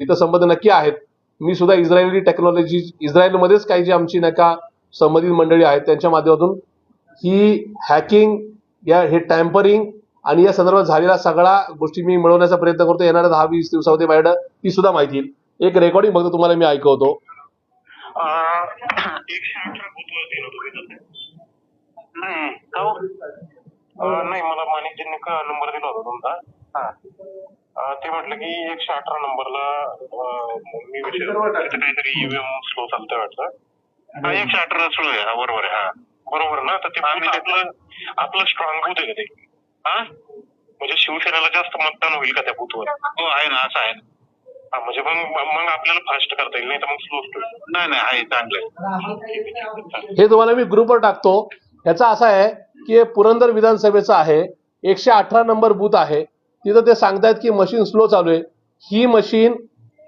इथं संबंध नक्की आहेत. मी सुद्धा इस्रायली टेक्नॉलॉजी इस्रायलमध्येच काही जी आमची नाही का संबंधित मंडळी आहेत त्यांच्या माध्यमातून ही हॅकिंग या हे टॅम्परिंग आणि या संदर्भात झालेल्या सगळ्या गोष्टी मी मिळवण्याचा प्रयत्न करतो. येणाऱ्या दहा वीस दिवसामध्ये माझ्याकडे ती सुद्धा माहिती येईल. एक रेकॉर्डिंग फक्त तुम्हाला मी ऐकवतो. नाही मला माणिकजींनी नंबर दिला होता तुमचा? ते म्हटलं की एकशे अठरा नंबरला मी विषय काहीतरी ईव्हीएम स्लो चालतंय वाटतं. हा एकशे अठरा स्लो आहे. हा बरोबर आहे. हा. बरोबर ना? तर ते आपलं आपलं स्ट्रॉंग बूथ आहे का ते? हा? म्हणजे शिवसेनेला जास्त मतदान होईल का त्या बूथवर हो आहे ना असं आहे. हा म्हणजे मग मग आपल्याला फास्ट करता येईल. नाही तर मग स्लो नाही नाही आहे चांगलं हे तुम्हाला मी ग्रुपवर टाकतो. ह्याचा असा आहे की हे पुरंदर विधानसभेचं आहे. एकशे अठरा नंबर बूथ आहे. तिथं ते सांगतायत की मशीन स्लो चालू आहे. ही मशीन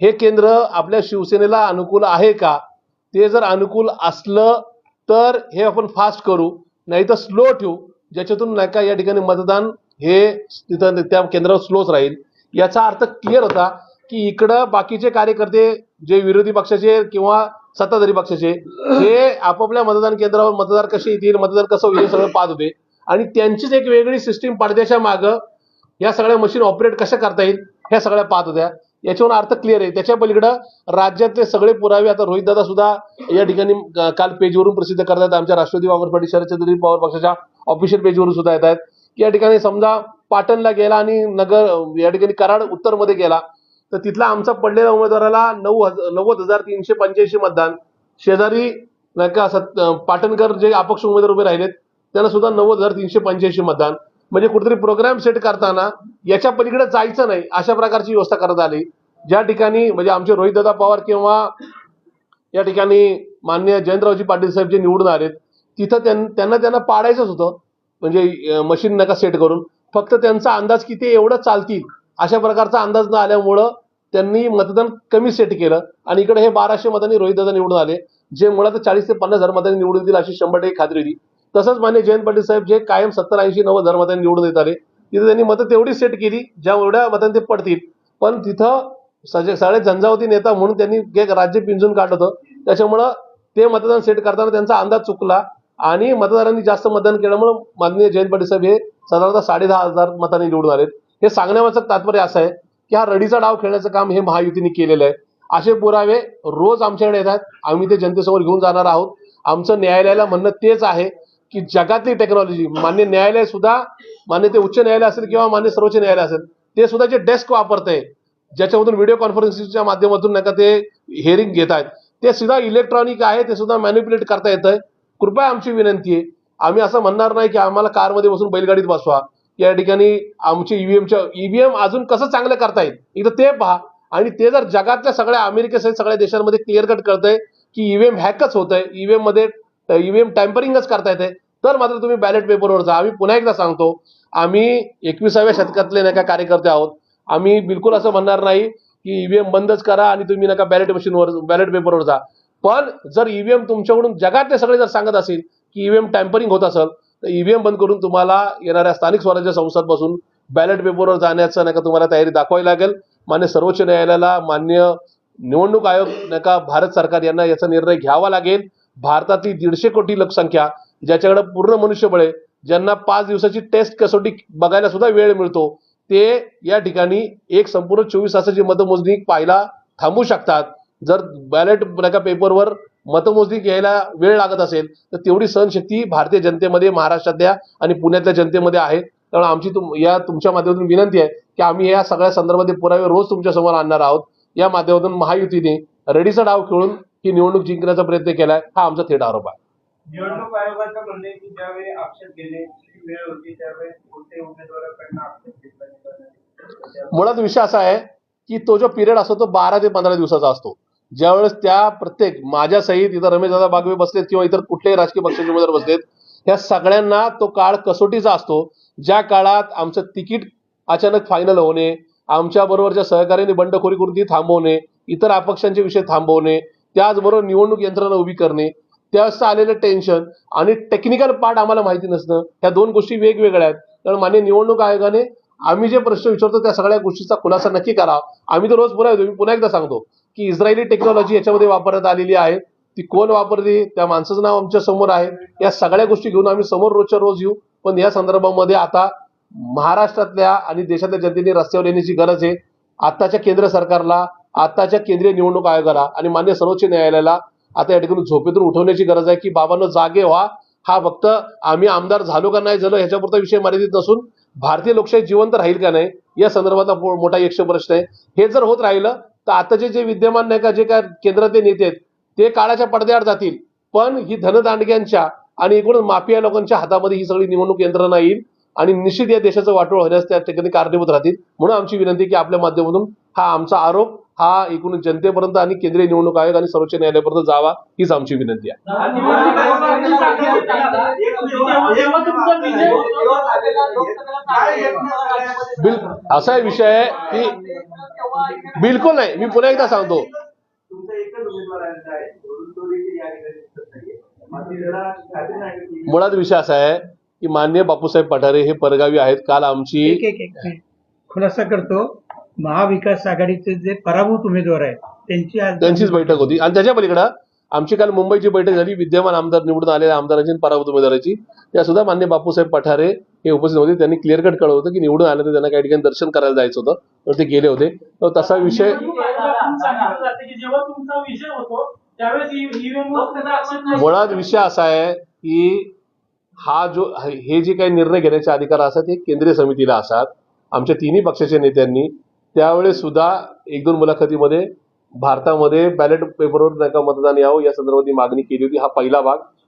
हे केंद्र आपल्या शिवसेनेला अनुकूल आहे का? ते जर अनुकूल असलं तर हे आपण फास्ट करू नाही तर स्लो ठेवू. ज्याच्यातून नाही का या ठिकाणी मतदान हे तिथं त्या केंद्रावर स्लोच राहील. याचा अर्थ क्लिअर होता की इकडं बाकीचे कार्यकर्ते जे विरोधी पक्षाचे किंवा सत्ताधारी पक्षाचे हे आपापल्या मतदान केंद्रावर मतदार कसे येतील मतदार कसं होईल हे सगळं पाहत होते. आणि त्यांचीच एक वेगळी सिस्टीम पडद्याच्या मागं या सगळ्या मशीन ऑपरेट कशा करता येईल ह्या सगळ्या पाहत होत्या. याच्यावर अर्थ क्लिअर आहे. त्याच्या पलीकडं राज्यातले सगळे पुरावे आता रोहित दादा सुद्धा या ठिकाणी काल पेजवरून प्रसिद्ध करतात. आमच्या राष्ट्रवादी काँग्रेस पार्टी शरदचंद्र पवार पक्षाच्या ऑफिशियल पेजवरून सुद्धा येत आहेत या ठिकाणी समजा पाटणला गेला आणि नगर या ठिकाणी कराड उत्तरमध्ये गेला तर तिथला आमचा पडलेल्या उमेदवाराला नऊ हजार नव्वद हजार तीनशे पंच्याऐंशी मतदान. शेजारी नाही का सत पाटणकर जे अपक्ष उमेदवार उभे राहिलेत त्यांना सुद्धा नव्वद हजार तीनशे पंच्याऐंशी मतदान. म्हणजे कुठेतरी प्रोग्राम सेट करताना याच्या पलीकडे जायचं नाही अशा प्रकारची व्यवस्था करण्यात आली. ज्या ठिकाणी म्हणजे आमचे रोहितदादा पवार किंवा या ठिकाणी मान्य जयंतरावजी पाटील साहेब जे निवडून आलेत तिथं त्यां- त्यांना त्यांना पाडायचंच होतं. म्हणजे मशीन नका सेट करून. फक्त त्यांचा अंदाज किती एवढं चालतील. अशा प्रकारचा अंदाज न आल्यामुळं त्यांनी मतदान कमी सेट केलं. आणि इकडे हे बाराशे मतांनी रोहितदादा निवडून आले. जे मुळात चाळीस ते पन्नास हजार मतांनी निवडून येतील अशी शंभर टक्के खात्री होती. तसंच मान्य जयंत पाटील साहेब जे कायम सत्तर ऐंशी नव्वद हजार मतांनी निवडून येत आले तिथे त्यांनी मतं तेवढी सेट केली ज्या एवढ्या मतांनी ते पडतील. पण तिथं सजे सगळे झंझावती नेता म्हणून त्यांनी एक राज्य पिंजून काढलं होतं. त्याच्यामुळं ते मतदान सेट करताना त्यांचा अंदाज चुकला आणि मतदारांनी जास्त मतदान केल्यामुळं माननीय जयंत पाटील साहेब हे साधारणतः साडे दहा हजार मतांनी निवडून आलेत. हे सांगण्यामागचं तात्पर्य असं आहे की हा रडीचा डाव खेळण्याचं काम हे महायुतीने केलेलं आहे. असे पुरावे रोज आमच्याकडे येतात. आम्ही ते जनतेसमोर घेऊन जाणार आहोत. आमचं न्यायालयाला म्हणणं तेच आहे की जगातली टेक्नॉलॉजी मान्य न्यायालय सुद्धा मान्य ते उच्च न्यायालय असेल किंवा मान्य सर्वोच्च न्यायालय असेल ते सुद्धा जे डेस्क वापरते ज्याच्यामधून व्हिडिओ कॉन्फरन्सिंगच्या माध्यमातून नाही का ते हिअरिंग घेत आहेत ते सुद्धा इलेक्ट्रॉनिक आहे ते सुद्धा मॅन्युप्युलेट करता येतंय. कृपया आमची विनंती आहे आम्ही असं म्हणणार नाही की आम्हाला कारमध्ये बसून बैलगाडीत बसवा. या ठिकाणी आमची ईव्हीएमच्या ईव्हीएम अजून कसं चांगलं करता येईल? इथं ते पहा. आणि ते जर जगातल्या सगळ्या अमेरिकेसहित सगळ्या देशांमध्ये क्लिअर कट कळतंय की ईव्हीएम हॅकच होत आहे ईव्हीएममध्ये ईव्हीएम टॅम्परिंगच करता येते. तर मात्र तुम्ही बॅलेट पेपरवर जा आम्ही पुन्हा एकदा सांगतो आम्ही एकविसाव्या शतकातले नाही का कार्यकर्ते आहोत. आम्ही बिलकुल असं म्हणणार नाही की ईव्हीएम बंदच करा आणि तुम्ही नका बॅलेट मशीनवर बॅलेट पेपरवर जा. पण जर ईव्हीएम तुमच्याकडून जगातले सगळे जर सांगत असेल की ईव्हीएम टॅम्परिंग होत असेल तर ईव्हीएम बंद करून तुम्हाला येणाऱ्या स्थानिक स्वराज्य संस्थांपासून बॅलेट पेपरवर जाण्याचं नाही का तुम्हाला तयारी दाखवावी लागेल. मान्य सर्वोच्च न्यायालयाला मान्य निवडणूक आयोग नाही का भारत सरकार यांना याचा निर्णय घ्यावा लागेल. भारतातली दीडशे कोटी लोकसंख्या ज्याच्याकडे पूर्ण मनुष्यबळ आहे ज्यांना पाच दिवसाची टेस्ट कसोटी बघायला सुद्धा वेळ मिळतो ते या ठिकाणी एक संपूर्ण चोवीस तासाची मतमोजणी पाहायला थांबू शकतात. जर बॅलेट नका पेपरवर मतमोजणी घ्यायला वेळ लागत असेल तर तेवढी सहनशक्ती भारतीय जनतेमध्ये महाराष्ट्रातल्या आणि पुण्यातल्या जनतेमध्ये आहे. त्यामुळे आमची तुम या तुमच्या माध्यमातून विनंती आहे की आम्ही या सगळ्या संदर्भातील पुरावे रोज तुमच्यासमोर आणणार आहोत. या माध्यमातून महायुतीने रेडीचा डाव खेळून ही निवडणूक जिंकण्याचा प्रयत्न केलाय हा आमचा थेट आरोप आहे. निवडणूक आयोगाचं म्हणणे की ज्यावेळी आक्षेप घेण्याची वेळ होती त्यावेळी कोणत्याही उमेदवाराकडनं आक्षेप घेतला गेला नाही. मुळात विषय असा आहे की तो जो पिरियड असतो तो बारा ते पंधरा दिवसाचा असतो. ज्यावेळेस त्या प्रत्येक माझ्या सहित इथं रमेशदादा बागवे बसलेत किंवा इतर कुठल्याही राजकीय पक्षाचे उमेदवार बसलेत ह्या सगळ्यांना तो काळ कसोटीचा असतो. ज्या काळात आमचं तिकीट अचानक फायनल होणे आमच्या बरोबरच्या सहकार्याने बंडखोरी करून ती थांबवणे इतर अपक्षांचे विषय थांबवणे त्याचबरोबर निवडणूक यंत्रणा उभी करणे त्यावेळेस आलेलं टेन्शन आणि टेक्निकल पार्ट आम्हाला माहिती नसणं ह्या दोन गोष्टी वेगवेगळ्या आहेत. कारण मान्य निवडणूक आयोगाने आम्ही जे प्रश्न विचारतो त्या सगळ्या गोष्टीचा खुलासा नक्की करा. आम्ही तर रोज पुन्हा येतो. मी पुन्हा एकदा सांगतो की इस्रायली टेक्नॉलॉजी याच्यामध्ये वापरण्यात आलेली आहे. ती कोण वापरली? त्या माणसाचं नाव आमच्यासमोर आहे. या सगळ्या गोष्टी घेऊन आम्ही समोर रोजच्या रोज येऊ. पण या संदर्भामध्ये आता महाराष्ट्रातल्या आणि देशातल्या जनतेने रस्त्यावर येण्याची गरज आहे. आत्ताच्या केंद्र सरकारला आत्ताच्या केंद्रीय निवडणूक आयोगाला आणि मान्य सर्वोच्च न्यायालयाला आता या ठिकाणी झोपेतून उठवण्याची गरज आहे की बाबांनो जागे व्हा. हा फक्त आम्ही आमदार झालो का नाही झालो ह्याच्यापुरता विषय मर्यादित नसून भारतीय लोकशाही जिवंत राहील का नाही या संदर्भातला मोठा यक्ष प्रश्न आहे. हे जर होत राहिलं तर आताचे जे विद्यमान नाही का जे काय केंद्रातले नेते आहेत ते काळाच्या पडद्याआड जातील. पण ही धनदांडग्यांच्या आणि एकूण माफिया लोकांच्या हातामध्ये ही सगळी निवडणूक यंत्रणा येईल आणि निश्चित या देशाचं वाटोळ होण्यास त्या ठिकाणी कारणीभूत राहतील. म्हणून आमची विनंती की आपल्या माध्यमातून हा आमचा आरोप हा एकूण जनतेपर्यंत आणि केंद्रीय निवडणूक आयोग आणि सर्वोच्च न्यायालयापर्यंत जावा हीच आमची विनंती आहे. बिल असा विषय आहे की बिलकुल नाही. मी पुन्हा एकदा सांगतो. मुळात विषय असा आहे की मान्य बापूसाहेब पठारे हे परगावी आहेत. काल आमची खुलासा करतो. महाविकास आघाडीचे जे पराभूत उमेदवार आहेत त्यांची आज त्यांचीच बैठक होती. आणि त्याच्या पलीकडं आमची काल मुंबईची बैठक झाली विद्यमान आमदार निवडून आलेल्या आमदारांची पराभूत उमेदवाराची. त्या सुद्धा मान्य बापूसाहेब पठारे हे उपस्थित होते. त्यांनी क्लिअर कट कळवलं होतं की निवडून आल्यानंतर त्यांना काही ठिकाणी दर्शन करायला जायचं होतं. तर ते गेले होते. तर तसा विषय मुळात विषय असा आहे की हा जो हे जे काही निर्णय घेण्याचे अधिकार असतात हे केंद्रीय समितीला असतात. आमच्या तिन्ही पक्षाच्या नेत्यांनी त्यावेळेस सुद्धा एक दोन मुलाखतीमध्ये भारतामध्ये बॅलेट पेपरवर नाही का मतदान यावं या संदर्भात मागणी केली होती. हा पहिला भाग.